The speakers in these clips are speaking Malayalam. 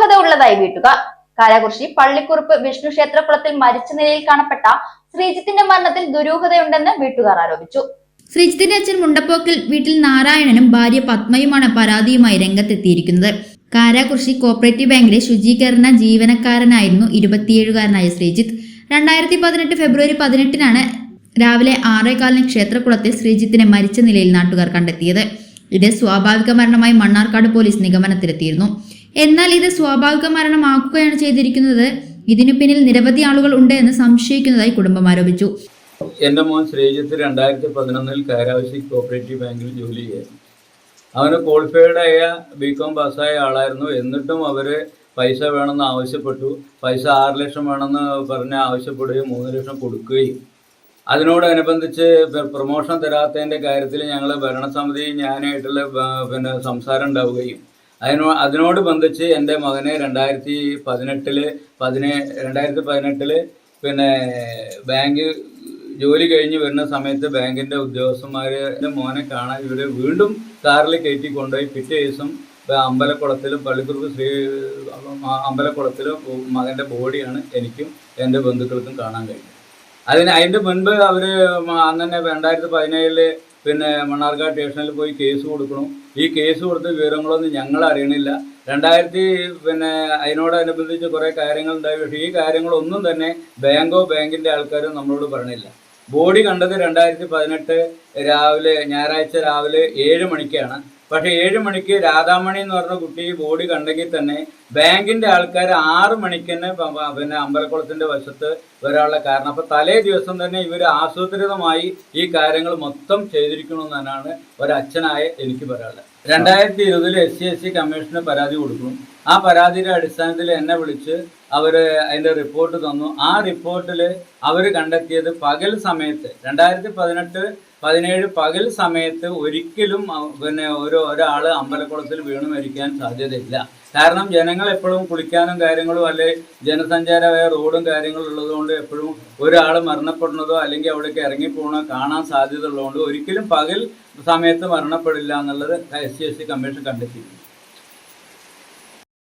ദുരൂഹത ഉള്ളതായി വീട്ടുകാർ കാരാകുർശി പള്ളിക്കുറുപ്പ് വിഷ്ണു ക്ഷേത്രക്കുളത്തിൽ മരിച്ച നിലയിൽ കാണപ്പെട്ട ശ്രീജിത്തിന്റെ മരണത്തിൽ ദുരൂഹതയുണ്ടെന്ന് വീട്ടുകാർ ആരോപിച്ചു. ശ്രീജിത്തിന്റെ അച്ഛൻ മുണ്ടപ്പോക്കൽ വീട്ടിൽ നാരായണനും ഭാര്യ പത്മയുമാണ് പരാതിയുമായി രംഗത്തെത്തിയിരിക്കുന്നത്. കാരാകുർശി കോപ്പറേറ്റീവ് ബാങ്കിലെ ശുചീകരണ ജീവനക്കാരനായിരുന്നു ഇരുപത്തിയേഴുകാരനായ ശ്രീജിത്ത്. രണ്ടായിരത്തി പതിനെട്ട് ഫെബ്രുവരി പതിനെട്ടിനാണ് രാവിലെ ആറേകാലിന് ക്ഷേത്രക്കുളത്തിൽ ശ്രീജിത്തിനെ മരിച്ച നിലയിൽ നാട്ടുകാർ കണ്ടെത്തിയത്. ഇത് സ്വാഭാവിക മരണമായി മണ്ണാർക്കാട് പോലീസ് നിഗമനത്തിലെത്തിയിരുന്നു. എന്നാൽ ഇത് സ്വാഭാവിക മരണമാക്കുകയാണ് ചെയ്തിരിക്കുന്നത്. ഇതിനു പിന്നിൽ നിരവധി ആളുകൾ ഉണ്ട് എന്ന് സംശയിക്കുന്നതായി കുടുംബം ആരോപിച്ചു. എന്റെ മോൻ ശ്രീജിത്ത് രണ്ടായിരത്തി പതിനൊന്നിൽ കാരാവശി കോപ്പറേറ്റീവ് ബാങ്കിൽ ജോലി ചെയ്യുന്നു അവന് ക്വാളിഫൈഡ് ആയ ബി കോം പാസ്സായ ആളായിരുന്നു. എന്നിട്ടും അവർ പൈസ വേണമെന്ന് ആവശ്യപ്പെട്ടു. പൈസ ആറ് ലക്ഷം വേണമെന്ന് പറഞ്ഞ് ആവശ്യപ്പെടുകയും മൂന്ന് ലക്ഷം കൊടുക്കുകയും അതിനോടനുബന്ധിച്ച് പ്രൊമോഷൻ തരാത്തതിന്റെ കാര്യത്തിൽ ഞങ്ങൾ ഭരണസമിതി ഞാനായിട്ടുള്ള പിന്നെ സംസാരം ഉണ്ടാവുകയും. അതിനോ അതിനോട് ബന്ധിച്ച് എന്റെ മകനെ രണ്ടായിരത്തി പതിനെട്ടിൽ പതിനേ രണ്ടായിരത്തി പതിനെട്ടിൽ പിന്നെ ബാങ്ക് ജോലി കഴിഞ്ഞ് വരുന്ന സമയത്ത് ബാങ്കിന്റെ ഉദ്യോഗസ്ഥന്മാർ എന്റെ മോനെ കാണാൻ ഇവർ വീണ്ടും കാറിൽ കയറ്റി കൊണ്ടുപോയി പിറ്റേ ദിവസം അമ്പലക്കുളത്തിലും പള്ളിക്കുറുപ്പ് ശ്രീ അമ്പലക്കുളത്തിലും മകന്റെ ബോഡിയാണ് എനിക്കും എന്റെ ബന്ധുക്കൾക്കും കാണാൻ കഴിഞ്ഞത്. അതിന് അതിന്റെ മുൻപ് അവർ അന്ന് തന്നെ രണ്ടായിരത്തി പതിനേഴിൽ പിന്നെ മണ്ണാർക്കാട് സ്റ്റേഷനിൽ പോയി കേസ് കൊടുക്കണം. ഈ കേസ് കൊടുത്ത വിവരങ്ങളൊന്നും ഞങ്ങൾ അറിയണില്ല. രണ്ടായിരത്തി പിന്നെ അതിനോടനുബന്ധിച്ച് കുറേ കാര്യങ്ങൾ ഉണ്ടായി. പക്ഷേ ഈ കാര്യങ്ങളൊന്നും തന്നെ ബാങ്കോ ബാങ്കിന്റെ ആൾക്കാരും നമ്മളോട് പറഞ്ഞില്ല. ബോഡി കണ്ടത് രണ്ടായിരത്തി പതിനെട്ട് രാവിലെ ഞായറാഴ്ച രാവിലെ ഏഴ് മണിക്കാണ്. പക്ഷേ ഏഴ് മണിക്ക് രാധാമണി എന്ന് പറഞ്ഞ കുട്ടി ബോഡി കണ്ടെങ്കിൽ തന്നെ ബാങ്കിന്റെ ആൾക്കാർ ആറ് മണിക്ക് തന്നെ പിന്നെ അമ്പലക്കുളത്തിന്റെ വശത്ത് വരാനുള്ള കാരണം. അപ്പൊ തലേ ദിവസം തന്നെ ഇവർ ആസൂത്രിതമായി ഈ കാര്യങ്ങൾ മൊത്തം ചെയ്തിരിക്കണമെന്ന് തന്നെയാണ് ഒരച്ഛനായ എനിക്ക് പറയാനുള്ളത്. രണ്ടായിരത്തി ഇരുപതിൽ എസ് സി എസ് സി കമ്മീഷന് പരാതി കൊടുക്കും ആ പരാതിയുടെ അടിസ്ഥാനത്തിൽ എന്നെ വിളിച്ച് അവർ അതിന്റെ റിപ്പോർട്ട് തന്നു. ആ റിപ്പോർട്ടിൽ അവർ കണ്ടെത്തിയത് പകൽ സമയത്ത് രണ്ടായിരത്തി പതിനെട്ട് പതിനേഴ് പകൽ സമയത്ത് ഒരിക്കലും പിന്നെ ഒരു ഒരാൾ അമ്പലക്കുളത്തിൽ വീണ് മരിക്കാൻ സാധ്യതയില്ല. കാരണം ജനങ്ങൾ എപ്പോഴും കുളിക്കാനും കാര്യങ്ങളും അല്ലെ ജനസഞ്ചാരമായ റോഡും കാര്യങ്ങളും ഉള്ളതുകൊണ്ട് എപ്പോഴും ഒരാൾ മരണപ്പെടുന്നതോ അല്ലെങ്കിൽ അവിടേക്ക് ഇറങ്ങിപ്പോകണോ കാണാൻ സാധ്യത ഉള്ളതുകൊണ്ട് ഒരിക്കലും പകൽ സമയത്ത് മരണപ്പെടില്ല എന്നുള്ളത് S C S C commission കണ്ടെത്തിയിരുന്നു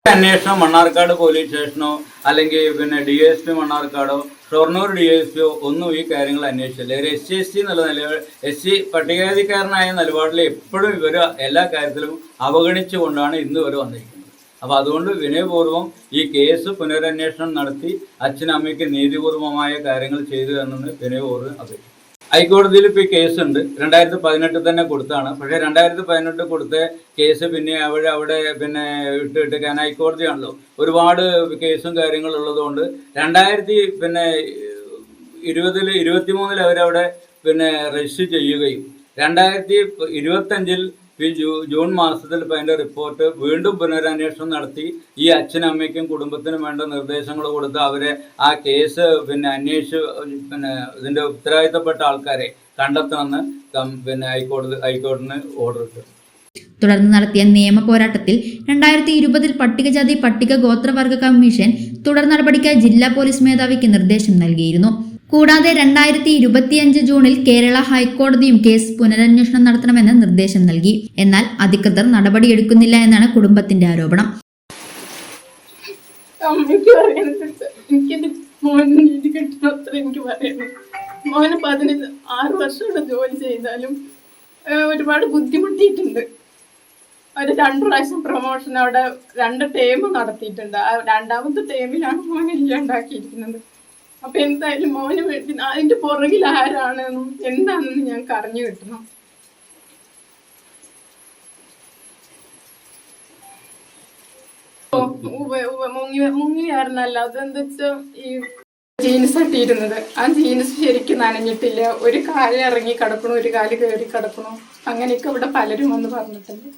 അന്വേഷണം മണ്ണാർക്കാട് പോലീസ് സ്റ്റേഷനോ അല്ലെങ്കിൽ പിന്നെ ഡി എസ് പി മണ്ണാർക്കാടോ ഷൊർണൂർ ഡി എസ് പിയോ ഒന്നും ഈ കാര്യങ്ങൾ അന്വേഷിച്ചില്ല. ഒരു എസ് സി എസ് ടി എന്നുള്ള നില എസ് സി പട്ടികജാതിക്കാരനായ നിലപാടിൽ എപ്പോഴും ഇവർ എല്ലാ കാര്യത്തിലും അവഗണിച്ചുകൊണ്ടാണ് ഇന്ന് ഇവർ വന്നിരിക്കുന്നത്. അപ്പോൾ അതുകൊണ്ട് വിനയപൂർവം ഈ കേസ് പുനരന്വേഷണം നടത്തി അച്ഛനമ്മയ്ക്ക് നീതിപൂർവമായ കാര്യങ്ങൾ ചെയ്തു തന്നെന്ന് വിനയപൂർവം അപേക്ഷിച്ചു ഹൈക്കോടതിയിൽ ഇപ്പോൾ ഈ ഉണ്ട്. രണ്ടായിരത്തി പതിനെട്ടിൽ തന്നെ കൊടുത്താണ്. പക്ഷേ രണ്ടായിരത്തി പതിനെട്ട് കൊടുത്ത കേസ് പിന്നെ അവർ അവിടെ പിന്നെ ഇട്ടിട്ട് ഇട്ട് കാരണം ഹൈക്കോടതിയാണല്ലോ ഒരുപാട് കേസും കാര്യങ്ങളും ഉള്ളതുകൊണ്ട് രണ്ടായിരത്തി പിന്നെ ഇരുപതിൽ ഇരുപത്തി മൂന്നിൽ അവരവിടെ പിന്നെ രജിസ്റ്റർ ചെയ്യുകയും രണ്ടായിരത്തി ഇരുപത്തഞ്ചിൽ ഈ ജൂൺ മാസത്തിൽ ഇപ്പം അതിന്റെ റിപ്പോർട്ട് വീണ്ടും പുനരന്വേഷണം നടത്തി. ഈ അച്ഛനും അമ്മയ്ക്കും കുടുംബത്തിനും വേണ്ട നിർദ്ദേശങ്ങൾ കൊടുത്ത് അവരെ ആ കേസ് പിന്നെ അന്വേഷിച്ച് പിന്നെ ഇതിന്റെ ഉത്തരവാദിത്തപ്പെട്ട ആൾക്കാരെ കണ്ടെത്തണമെന്ന് പിന്നെ ഹൈക്കോടതി ഹൈക്കോടതിന് ഓർഡർ ഇട്ടു. തുടർന്ന് നടത്തിയ നിയമ പോരാട്ടത്തിൽ രണ്ടായിരത്തി ഇരുപതിൽ പട്ടികജാതി പട്ടിക ഗോത്രവർഗ കമ്മീഷൻ തുടർ നടപടിക്കായി ജില്ലാ പോലീസ് മേധാവിക്ക് നിർദ്ദേശം നൽകിയിരുന്നു. കൂടാതെ രണ്ടായിരത്തി ഇരുപത്തിയഞ്ച് ജൂണിൽ കേരള ഹൈക്കോടതിയും കേസ് പുനരന്വേഷണം നടത്തണമെന്ന് നിർദ്ദേശം നൽകി. എന്നാൽ അധികൃതർ നടപടിയെടുക്കുന്നില്ല എന്നാണ് കുടുംബത്തിന്റെ ആരോപണം. മോന് പതിനഞ്ച് ആറ് വർഷം ഇവിടെ ജോലി ചെയ്താലും ഒരുപാട് ബുദ്ധിമുട്ടിയിട്ടുണ്ട്. ഒരു രണ്ട് പ്രാവശ്യം പ്രൊമോഷൻ അവിടെ രണ്ട് ടേം നടത്തിയിട്ടുണ്ട്. ആ രണ്ടാമത്തെ ടേമിലാണ് മോൻ ഇല്ലാണ്ടാക്കിയിരിക്കുന്നത്. അപ്പൊ എന്തായാലും മോന് വേണ്ടി അതിന്റെ പുറകിൽ ആരാണെന്നും എന്താണെന്ന് ഞാൻ അറിഞ്ഞു കിട്ടണം. മുങ്ങി മുങ്ങിയായിരുന്നല്ല. അതെന്താ വെച്ചാ ഈ ജീൻസ് ഇട്ടിരുന്നത്. ആ ജീൻസ് ശരിക്കും നനഞ്ഞിട്ടില്ല. ഒരു കാൽ ഇറങ്ങി കിടക്കണു ഒരു കാൽ കയറി കിടക്കണു. അങ്ങനെയൊക്കെ ഇവിടെ പലരും വന്ന് പറഞ്ഞിട്ടുണ്ട്.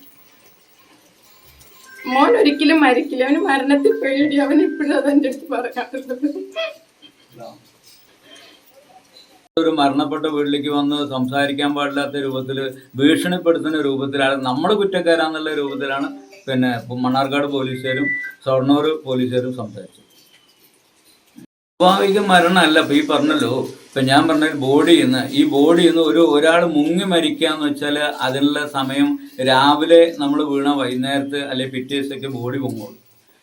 മോൻ ഒരിക്കലും മരിക്കില്ല. അവന് മരണത്തിൽ പേടി. അവൻ ഇപ്പോഴും അതെന്റെ അടുത്ത് പറയാറുള്ളത് ഒരു മരണപ്പെട്ട വീട്ടിലേക്ക് വന്ന് സംസാരിക്കാൻ പാടില്ലാത്ത രൂപത്തിൽ ഭീഷണിപ്പെടുത്തുന്ന രൂപത്തിലാണ് നമ്മൾ കുറ്റക്കാരാന്നുള്ള രൂപത്തിലാണ് പിന്നെ മണ്ണാർക്കാട് പോലീസുകാരും ഷൊർണൂർ പോലീസുകാരും സംസാരിച്ചത്. സ്വാഭാവിക മരണമല്ല ഇപ്പൊ ഈ പറഞ്ഞല്ലോ ഇപ്പൊ ഞാൻ പറഞ്ഞ ബോഡി ഇന്ന് ഈ ബോഡി ഇന്ന് ഒരു ഒരാൾ മുങ്ങി മരിക്കുക എന്ന് വെച്ചാൽ അതിനുള്ള സമയം രാവിലെ നമ്മൾ വീണ വൈകുന്നേരത്ത് അല്ലെ പിറ്റേ ദിവസത്തേക്ക് ബോഡി പൊങ്ങുള്ളൂ.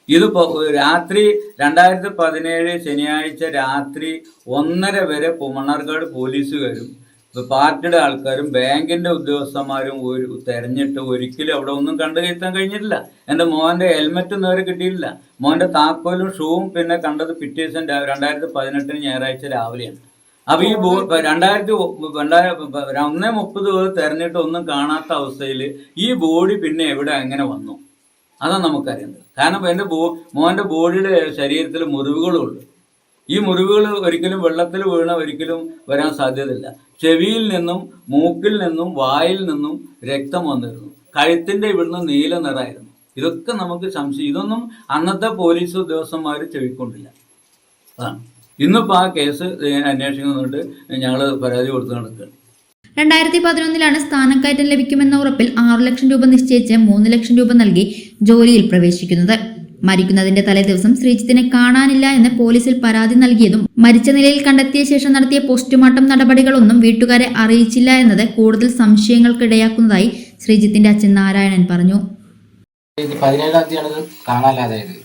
ഇതിപ്പോ രാത്രി രണ്ടായിരത്തി പതിനേഴ് ശനിയാഴ്ച രാത്രി ഒന്നര വരെ പോ- മണ്ണാർക്കാട് പോലീസുകാരും പാർട്ടിയുടെ ആൾക്കാരും ബാങ്കിന്റെ ഉദ്യോഗസ്ഥന്മാരും ഒരു തെരഞ്ഞിട്ട് ഒരിക്കലും അവിടെ ഒന്നും കണ്ടു കയറ്റാൻ കഴിഞ്ഞിട്ടില്ല. എന്റെ മോന്റെ ഹെൽമെറ്റ് നേരെ കിട്ടിയില്ല മോന്റെ താക്കോലും ഷൂവും പിന്നെ കണ്ടത് പിറ്റേ ദിവസം രണ്ടായിരത്തി പതിനെട്ടിന് ഞായറാഴ്ച രാവിലെയാണ്. അപ്പൊ ഈ ബോ രണ്ടായിരത്തി രണ്ടായിരം ഒന്നേ മുപ്പത് പേർ തെരഞ്ഞിട്ട് ഒന്നും കാണാത്ത അവസ്ഥയിൽ ഈ ബോഡി പിന്നെ എവിടെ എങ്ങനെ വന്നു? അതാണ് നമുക്കറിയേണ്ടത്. കാരണം എന്റെ ബോ മോന്റെ ബോഡിയുടെ ശരീരത്തിൽ മുറിവുകളുണ്ട്. ഈ മുറിവുകൾ ഒരിക്കലും വെള്ളത്തിൽ വീണ ഒരിക്കലും വരാൻ സാധ്യതയില്ല. ചെവിയിൽ നിന്നും മൂക്കിൽ നിന്നും വായിൽ നിന്നും രക്തം വന്നിരുന്നു. കഴുത്തിന്റെ ഇവിടുന്ന് നീല നിറായിരുന്നു ഇതൊക്കെ നമുക്ക് സംശയം. ഇതൊന്നും അന്നത്തെ പോലീസ് ഉദ്യോഗസ്ഥന്മാർ ചെവിക്കൊണ്ടില്ല. അതാണ്. ഇന്നിപ്പോൾ ആ കേസ് അന്വേഷിക്കുന്നുണ്ട്. ഞങ്ങൾ പരാതി കൊടുത്ത് നടക്കുകയാണ്. രണ്ടായിരത്തി പതിനൊന്നിലാണ് സ്ഥാനക്കയറ്റം ലഭിക്കുമെന്ന ഉറപ്പിൽ ആറു ലക്ഷം രൂപ നിശ്ചയിച്ച് മൂന്ന് ലക്ഷം രൂപ നൽകി ജോലിയിൽ പ്രവേശിക്കുന്നത്. മരിക്കുന്നതിന്റെ തലേദിവസം ശ്രീജിത്തിനെ കാണാനില്ല എന്ന് പോലീസിൽ പരാതി നൽകിയതും മരിച്ച നിലയിൽ കണ്ടെത്തിയ ശേഷം നടത്തിയ പോസ്റ്റ്മോർട്ടം നടപടികളൊന്നും വീട്ടുകാരെ അറിയിച്ചില്ല എന്നത് കൂടുതൽ സംശയങ്ങൾക്കിടയാക്കുന്നതായി ശ്രീജിത്തിന്റെ അച്ഛൻ നാരായണൻ പറഞ്ഞു. പതിനേഴാം തീയതിയാണ് കാണാനില്ലാതായത്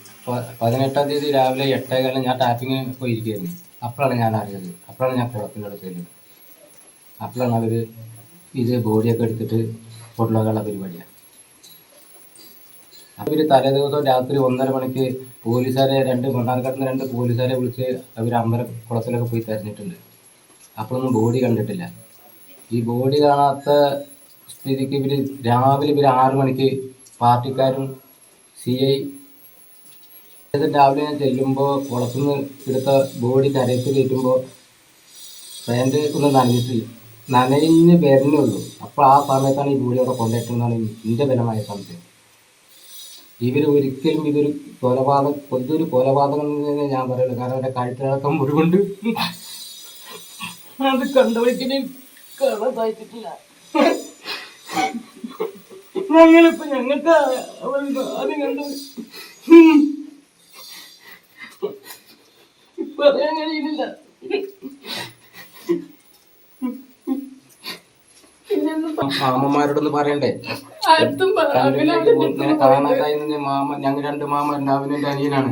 പതിനെട്ടാം തീയതി രാവിലെ എട്ടേകാലം ഞാൻ ടാപ്പിങ്ങിന് പോയിരിക്കുകയായിരുന്നു. അപ്പോഴാണ് ഞാൻ അറിഞ്ഞത്. അപ്പോഴാണ് ഞാൻ കുളത്തിന്റെ അടുത്ത് അപ്പോഴാണ് അവർ ഇത് ബോഡിയൊക്കെ എടുത്തിട്ട് കൊണ്ടുപോകാനുള്ള പരിപാടിയാണ് അപ്പോൾ ഇവർ തലേ ദിവസം രാത്രി ഒന്നര മണിക്ക് പോലീസുകാരെ രണ്ട് മണ്ണാർക്കാട്ടിൽ രണ്ട് പോലീസുകാരെ വിളിച്ച് അവർ അമ്പല കുളത്തിലൊക്കെ പോയി തെരഞ്ഞിട്ടുണ്ട്. അപ്പോഴൊന്നും ബോഡി കണ്ടിട്ടില്ല. ഈ ബോഡി കാണാത്ത സ്ഥിതിക്ക് ഇവർ രാവിലെ ഇവർ ആറ് മണിക്ക് പാർട്ടിക്കാരും സി ഐ രാവിലെ ഞാൻ ചെല്ലുമ്പോൾ കുളത്തുനിന്ന് എടുത്ത ബോഡി കരയ്ക്ക് കയറ്റുമ്പോൾ പാന്റ് ഒന്നും നനഞ്ഞിട്ടില്ല. നനഞ്ഞ് വരുന്നേ ഉള്ളൂ. അപ്പോൾ ആ സമയത്താണ് ഈ ഭൂമി അവിടെ കൊണ്ടേക്കുന്നതാണ് എന്റെ ബലമായ സംശയം. ഇവർ ഒരിക്കലും ഇതൊരു കൊലപാതകം ഇതൊരു കൊലപാതകം എന്ന് തന്നെ ഞാൻ പറയുള്ളൂ. കാരണം എന്റെ കഴുത്തിലടക്കം മുഴുകൊണ്ട് അത് ഞങ്ങളിപ്പോ ഞങ്ങൾക്ക് പറയാൻ കഴിയുന്നില്ല മാമന്മാരോടൊന്ന് പറയണ്ടേ? ഇങ്ങനെ കാണാതായി നിന്ന് മാമ ഞങ്ങൾ രണ്ട് മാമ അവനും എന്റെ അനിയനാണ്.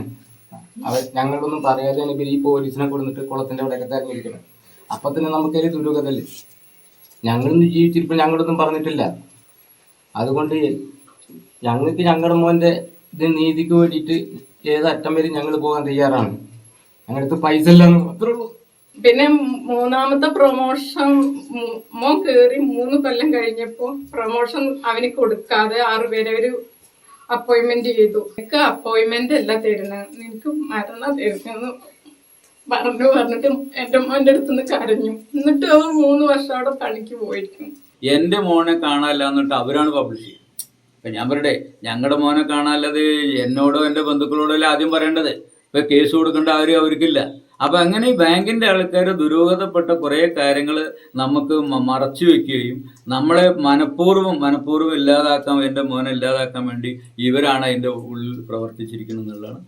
അവർ ഞങ്ങളൊന്നും പറയാതെ ഇവർ ഈ പോലീസിനെ കൊടുത്തിട്ട് കുളത്തിന്റെ അവിടെയൊക്കെ തരഞ്ഞിരിക്കണം അപ്പൊ തന്നെ നമുക്കൊരു ദുരൂഹതല്ലേ ഞങ്ങളൊന്നും ജീവിച്ചിരിപ്പോൾ ഞങ്ങളൊന്നും പറഞ്ഞിട്ടില്ല. അതുകൊണ്ട് ഞങ്ങൾക്ക് ഞങ്ങളുടെ മോന്റെ ഇത് നീതിക്ക് വേണ്ടിയിട്ട് ഏതറ്റം വരെ ഞങ്ങൾ പോകാൻ തയ്യാറാണ്. ഞങ്ങളുടെ പൈസ ഇല്ലെന്ന് അത്രേ ഉള്ളൂ. പിന്നെ മൂന്നാമത്തെ പ്രൊമോഷൻ മോൻ കേറി മൂന്ന് കൊല്ലം കഴിഞ്ഞപ്പോ പ്രൊമോഷൻ അവന് കൊടുക്കാതെ ആറുപേരെ ഒരു അപ്പോയിന്റ്മെന്റ് ചെയ്തു. എനിക്ക് അപ്പോയിന്റ്മെന്റ് അല്ല തരുന്നത് നിനക്ക് മരണ തരുന്നു പറഞ്ഞു പറഞ്ഞിട്ട് എന്റെ മോന്റെ അടുത്തുനിന്ന് കരഞ്ഞു. എന്നിട്ട് അവർ മൂന്ന് വർഷം അവിടെ പണിക്ക് പോയിരിക്കും എന്റെ മോനെ കാണാനില്ല എന്നിട്ട് അവരാണ് പബ്ലിഷ് ചെയ്യുന്നത് ഇപ്പൊ ഞാൻ പറയട്ടെ ഞങ്ങളുടെ മോനെ കാണാനല്ലത് എന്നോടോ എന്റെ ബന്ധുക്കളോടോ അല്ല ആദ്യം പറയേണ്ടത്? ഇപ്പൊ കേസ് കൊടുക്കേണ്ട ആരും അവർക്കില്ല. അപ്പം അങ്ങനെ ഈ ബാങ്കിന്റെ ആൾക്കാർ ദുരൂഹതപ്പെട്ട കുറെ കാര്യങ്ങൾ നമുക്ക് മറച്ചു വെക്കുകയും നമ്മളെ മനഃപൂർവം മനഃപൂർവം ഇല്ലാതാക്കാൻ എന്റെ മോനെ ഇല്ലാതാക്കാൻ വേണ്ടി ഇവരാണ് അതിന്റെ ഉള്ളിൽ പ്രവർത്തിച്ചിരിക്കുന്നത് എന്നുള്ളതാണ്.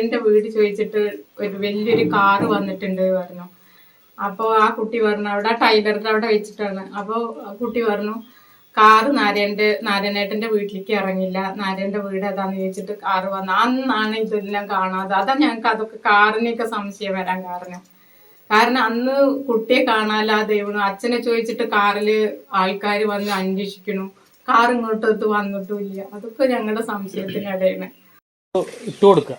എന്റെ വീട് ചോദിച്ചിട്ട് ഒരു വലിയൊരു കാറ് വന്നിട്ടുണ്ട് പറഞ്ഞു. അപ്പൊ ആ കുട്ടി പറഞ്ഞു അവിടെ ടൈലറിന്റെ അവിടെ വെച്ചിട്ടാണ്. അപ്പൊ കുട്ടി പറഞ്ഞു കാറ് നാരായണന്റെ നാരായണേട്ടന്റെ വീട്ടിലേക്ക് ഇറങ്ങില്ല. നാരായണന്റെ വീട് ഏതാന്ന് ചോദിച്ചിട്ട് കാറ് വന്നു അന്നാണ് ഇതെല്ലാം കാണാതെ. അതാ ഞങ്ങൾക്ക് അതൊക്കെ കാറിനെയൊക്കെ സംശയം വരാൻ കാരണം. കാരണം അന്ന് കുട്ടിയെ കാണാല്ലാതെ അച്ഛനെ ചോദിച്ചിട്ട് കാറിൽ ആൾക്കാർ വന്ന് അന്വേഷിക്കണു കാർ ഇങ്ങോട്ടൊത്ത് വന്നിട്ടുമില്ല അതൊക്കെ ഞങ്ങളുടെ സംശയത്തിനിടയാണ്. ഇട്ട് കൊടുക്കുക